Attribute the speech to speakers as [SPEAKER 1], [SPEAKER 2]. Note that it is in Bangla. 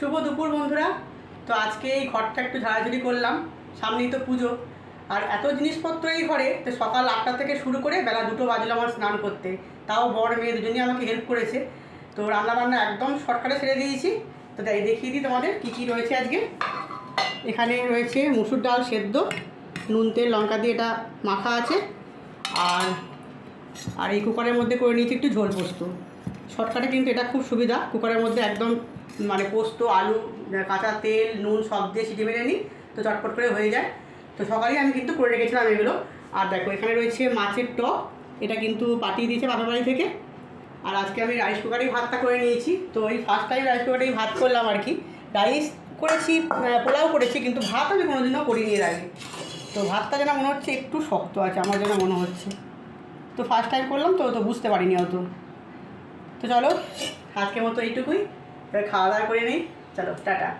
[SPEAKER 1] শুভ দুপুর বন্ধুরা। তো আজকে এই ঘরটা একটু ঝাড়াঝুড়ি করলাম। সামনেই তো পুজো। আর এত জিনিসপত্র এই ঘরে, তো সকাল আটটা থেকে শুরু করে বেলা দুটো বাজলো আমার স্নান করতে। তাও বড় মেয়ে দুজনেই আমাকে হেল্প করেছে। তো রান্নাবান্না একদম শর্টকাটে ছেড়ে দিয়েছি। তো তাই দেখিয়ে দিই তোমাদের কী কী রয়েছে আজকে। এখানে রয়েছে মুসুর ডাল সেদ্ধ, নুন তেল, লঙ্কা দিয়ে এটা মাখা আছে। আর আর এই কুকারের মধ্যে করে নিয়েছি একটু ঝোল পোস্ত। শর্টকাটে কিন্তু এটা খুব সুবিধা। কুকারের মধ্যে একদম মানে পোস্ত, আলু, কাঁচা তেল, নুন, সব দিয়ে সিটি মেরে নিই, তো চটপট করে হয়ে যায়। তো সকালেই আমি কিন্তু করে রেখেছিলাম এগুলো। আর দেখো, এখানে রয়েছে মাছের টক, এটা কিন্তু পাঠিয়ে দিয়েছে বাপের বাড়ি থেকে। আর আজকে আমি রাইস কুকারেই ভাতটা করে নিয়েছি। তো এই ফার্স্ট টাইম রাইস কুকারেই ভাত করলাম আর কি। রাইস করেছি পোলাও করেছি, কিন্তু ভাত আমি কোনোদিনও করিনি এর আগে। তো ভাতটা যেন মনে হচ্ছে একটু শক্ত আছে, আমার যেন মনে হচ্ছে। তো ফার্স্ট টাইম করলাম তো তো বুঝতে পারিনি অত। তো চলো, আজকের মতো এইটুকুই। খাওয়া দাওয়া করে নিই। চলো টাটা।